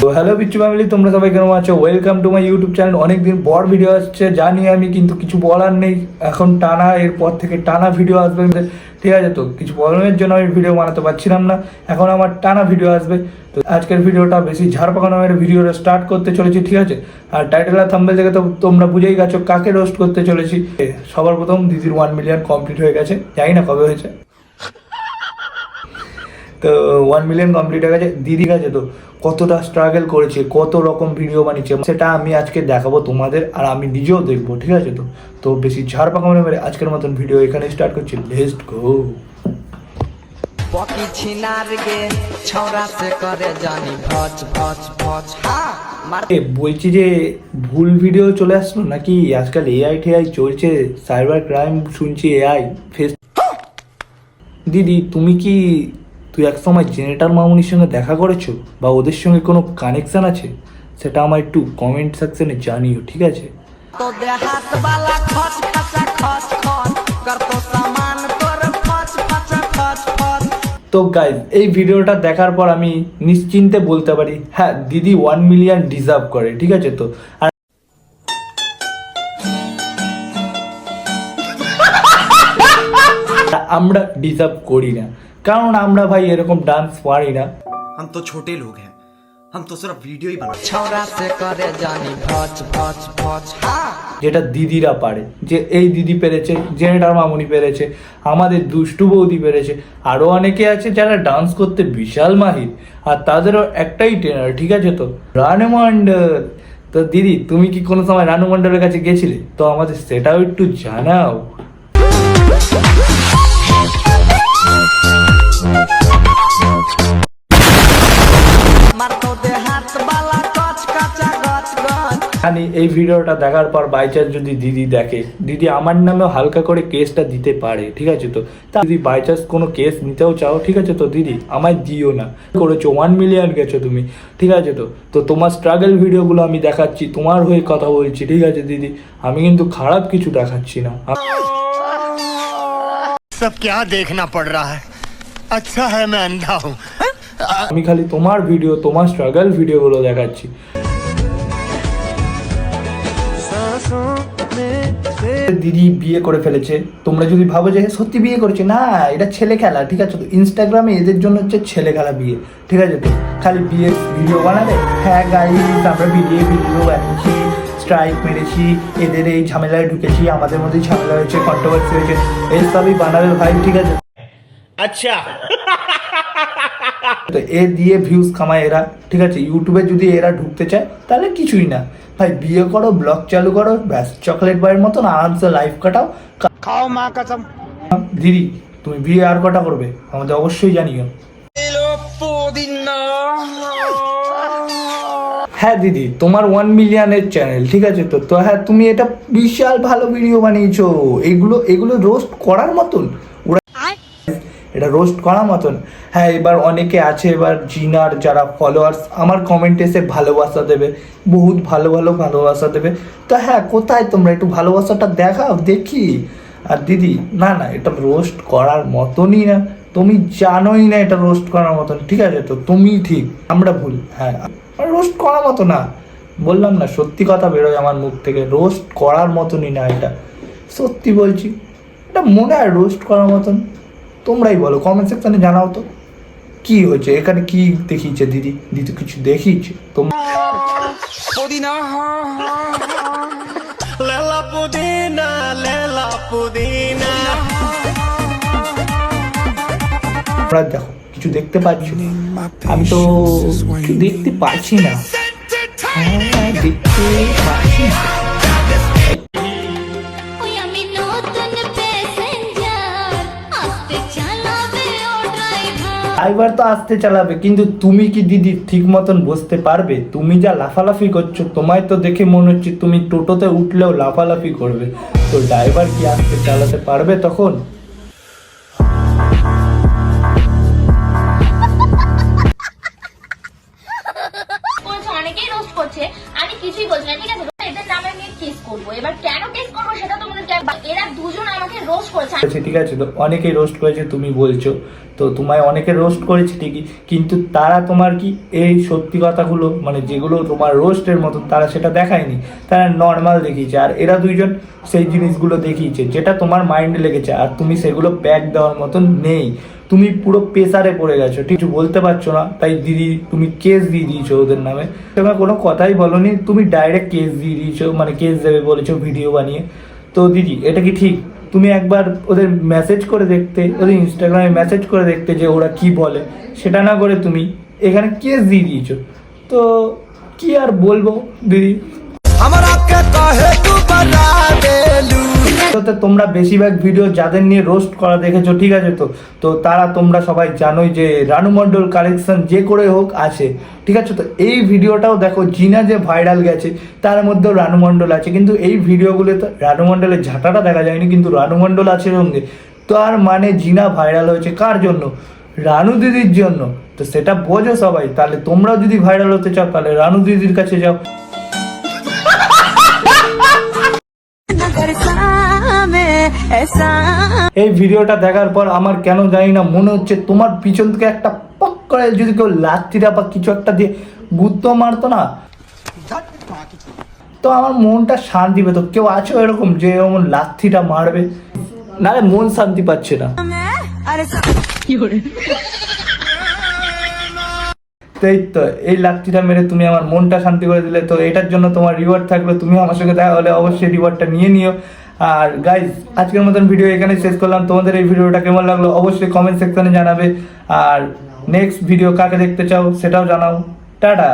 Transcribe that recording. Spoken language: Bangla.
তো হ্যালো বিচ্ছু ফ্যামিলি তোমরা সবাই কেমন আছো? Welcome to my YouTube channel অনেকদিন পর ভিডিও আসছে, জানি আমি, কিন্তু কিছু বলার নেই। এখন টানা, এরপর থেকে টানা ভিডিও আসবে। ঠিক আছে তো? কিছু প্রবলেমের জন্য আমি ভিডিও বানাতে পারছিলাম না। এখন আমার টানা ভিডিও আসবে। তো আজকের ভিডিওটা বেশি ঝাড়পাকা নামের ভিডিওটা স্টার্ট করতে চলেছি, ঠিক আছে? আর টাইটেল আর থাম্বেল থেকে তো তোমরা বুঝেই গেছো কাকে রোস্ট করতে চলেছি। সবার প্রথম দিদির ওয়ান মিলিয়ন কমপ্লিট হয়ে গেছে। জানি না কবে হয়েছে। ওয়ান মিলিয়ন কমপ্লিট হয়ে গেছে। দিদি কাছে তো কতটা স্ট্রাগল করেছে কত রকম ভিডিও বানিয়েছে সেটা আমি আজকে দেখাবো তোমাদের আর আমি নিজেও দেখব ঠিক আছে তো? তো বেশি ঝাড় মনে করে আজকের মতন ভিডিও এখানে স্টার্ট করছি। লেস্ট গো পকি ছিনার গে ছড়া সে করে জানি ভজ ভজ ভজ বলছি যে ভুল ভিডিও চলে আসলো নাকি? আজকাল এআই টেআই চলছে সাইবার ক্রাইম শুনছি এআই ফেস দিদি তুমি কি তুই এক সময় জেনেটার মামুনির সঙ্গে দেখা করেছ বা ওদের সঙ্গে কোনো কানেকশান আছে? সেটা আমার একটু কমেন্ট সেকশনে জানিও ঠিক আছে? তো গাইজ এই ভিডিওটা দেখার পর আমি নিশ্চিন্তে বলতে পারি হ্যাঁ দিদি ওয়ান মিলিয়ন ডিজার্ভ করে ঠিক আছে তো? আর আমরা ডিজার্ভ করি না। কারণ আমরা ভাই এরকম ডান্স পারি না हम तो छोटे लोग हैं हम तो सिर्फ वीडियो ही बनाते छौरा से करे जानी भच भच भच हाँ যেটা দিদিরা পারে যে এই দিদি পেরেছে জেনেটার মামুনি পেরেছে আমাদের দুষ্টু বৌদি পেরেছে আরও অনেকে আছে যারা ডান্স করতে বিশাল মাহির আর তাদেরও একটাই ট্রেনার ঠিক আছে তো রানু মণ্ডল তো দিদি তুমি কি কোনো সময় রানু মণ্ডলের কাছে গেছিলে তো আমাদের সেটাও একটু জানাও এই ভিডিওটা দেখার পর বাই চান্স যদি দিদি দেখে দিদি আমার নামেও হালকা করে কেসটা দিতে পারে ঠিক আছে তো তা যদি বাই চান্স কোনো কেস নিতেও চাও ঠিক আছে তো দিদি আমায় দিও না করেছো ওয়ান মিলিয়ন গেছো তুমি ঠিক আছে তো তো তোমার স্ট্রাগল ভিডিওগুলো আমি দেখাচ্ছি তোমার হয়ে কথা বলছি ঠিক আছে দিদি আমি কিন্তু খারাপ কিছু দেখাচ্ছি না सब क्या देखना पड़ रहा है আচ্ছা হ্যাঁ না দাও। হ্যাঁ? আমি খালি তোমার ভিডিও তোমার স্ট্রাগল ভিডিওগুলো দেখাচ্ছি। দিদি বিয়ে করে ফেলেছে। তোমরা যদি ভাবো যে সত্যি বিয়ে করেছে? না, এটা ছেলে খেলা, ঠিক আছে? তো ইনস্টাগ্রামে এদের জন্য হচ্ছে ছেলে খেলা বিয়ে, ঠিক আছে? তো খালি বিয়ে ভিডিও বানালে হ্যাঁ গাই আমরা বিয়ে ভিডিও বানিয়েছি স্ট্রাইক মেরেছি, এদের এই ঝামেলায় ঢুকেছি, আমাদের মধ্যে ঝামেলা হয়েছে কন্ট্রোভার্সি হয়েছে এইসবই বানাবে ভাই, ঠিক আছে? আচ্ছা। তো এ দিয়ে ভিউজ কামায় এরা ঠিক আছে? ইউটিউবে যদি এরা ঢুকতে চায় তাহলে কিছুই না। ভাই বিয়ে করো ব্লগ চালু করো ব্যাস চকলেট বয়ের মতন আরামসে লাইফ কাটাও। খাও মা কাসাম। দিদি তুমি বিয়ে আর কটা করবে? আমাদের অবশ্যই জানিও। হ্যাঁ দিদি তোমার ওয়ান মিলিয়নের চ্যানেল ঠিক আছে? তো তো হ্যাঁ তুমি এটা বিশাল ভালো ভিডিও বানিয়েছো। এগুলো এগুলো রোস্ট করার মতন। এটা রোস্ট করা মতন। হ্যাঁ এবার অনেকে আছে, এবার জিনার যারা ফলোয়ার্স আমার কমেন্ট এসে ভালোবাসা দেবে, বহুত ভালো ভালো ভালোবাসা দেবে। তো হ্যাঁ কোথায় তোমরা একটু ভালোবাসাটা দেখাও, দেখি। আর দিদি, না না, এটা রোস্ট করার মতনই না। তুমি জানোই না এটা রোস্ট করার মতন, ঠিক আছে? তো তুমি ঠিক, আমরা ভুল হ্যাঁ। রোস্ট করার মতো না। বললাম না, সত্যি কথা বেরোয় আমার মুখ থেকে রোস্ট করার মতনই না এটা। সত্যি বলছি, এটা মনে হয় রোস্ট করার মতন। তোমরাই বলো কমেন্ট সেকশনে জানাও তো। কি হয়েছে? এখানে কি দেখিয়েছে দিদি? দিদি কিছু দেখিয়েছে? তোমরা দেখো কিছু দেখতে পাচ্ছি? আমি তো দেখতে পাচ্ছি না। হ্যাঁ, দেখতে পাচ্ছি না। ড্রাইভার তো আসতে চালাবে, কিন্তু তুমি কি দিদি ঠিক মতন বসতে পারবে? তুমি যা লাফালাফি করছ, তোমায় তো দেখে মনে হচ্ছে তুমি টোটোতে উঠলেও লাফালাফি করবে। তো ড্রাইভার কি আসতে চালাতে পারবে তখন? আমি কিছুই বলছি না, ঠিক আছে, এদের নামে আমি কেস করব। এবার কেন কেস করব সেটা তোমাদেরকে এরা দুজন আমাকে রোস্ট করেছে। ঠিক আছে? তো অনেকেই রোস্ট করেছে তুমি বলছো। তো তোমায় অনেকে রোস্ট করেছে ঠিকই কিন্তু তারা তোমার কি এই সত্যি কথাগুলো মানে যেগুলো তোমার রোস্টের মতো তারা সেটা দেখায়নি। তারা নর্মাল দেখিয়েছে। আর এরা দুইজন সেই জিনিসগুলো দেখিয়েছে যেটা তোমার মাইন্ডে লেগেছে আর তুমি সেগুলো ব্যাক দেওয়ার মতন নেই। তুমি পুরো প্রেসারে পড়ে গেছো ঠিক? আছে, বলতে পারছ না তাই দিদি তুমি কেস দিয়ে দিয়েছ ওদের নামে। তোমার কোনো কথাই বলনি তুমি ডাইরেক্ট কেস দিয়ে দিয়েছ মানে কেস দেবে বলেছ ভিডিও বানিয়ে। তো দিদি এটা কি ঠিক? তুমি একবার ওদের মেসেজ করে দেখতে, ওদের ইনস্টাগ্রামে মেসেজ করে দেখতে যে ওরা কি বলে, সেটা না করে তুমি এখানে কেস দিয়ে দিয়েছ। তো কি আর বলব দিদি? তো তোমরা বেশিরভাগ ভিডিও যাদের নিয়ে রোস্ট করা দেখেছ, ঠিক আছে তো? তো তারা তোমরা সবাই জানোই যে রানু মণ্ডল কালেকশন যে করে হোক আছে, ঠিক আছে তো? এই ভিডিওটাও দেখো, জিনা যে ভাইরাল গেছে, তার মধ্যেও রানু মণ্ডল আছে। কিন্তু এই ভিডিওগুলো তো রানু মণ্ডলের ঝাঁটাটা দেখা যায়নি, কিন্তু রানু মণ্ডল আছে সঙ্গে। তার মানে জিনা ভাইরাল হয়েছে কার জন্য? রানু দিদির জন্য। তো সেটা বোঝো সবাই। তাহলে তোমরাও যদি ভাইরাল হতে চাও, তাহলে রানু দিদির কাছে যাও। এই ভিডিওটা দেখার পর আমার কেন জানি না মনে হচ্ছে তোমার পিছন থেকে একটা পক করে যদি কেউ লাত্তিটা বা কিছু একটা দিয়ে গুত্ত মারতো না। তো আমার মনটা শান্তি পেত। কেউ আছো এরকম যে এরকম লাথিটা মারবে? নালে মন শান্তি পাচ্ছে না। তো এই তো এই লাত্তিটা মেরে তুমি আমার মনটা শান্তি করে দিলে। তো এটার জন্য তোমার রিওয়ার্ড থাকল। তুমি আমার সঙ্গে দেখা হলে অবশ্যই রিওয়ার্ডটা নিয়ে নিও। আর গাইজ আজকের মতন ভিডিও এখানে শেষ করলাম। তোমাদের এই ভিডিওটা কেমন লাগল অবশ্যই কমেন্ট সেকশনে জানাবে। আর নেক্সট ভিডিও কাকে দেখতে চাও সেটাও জানাও। টাটা!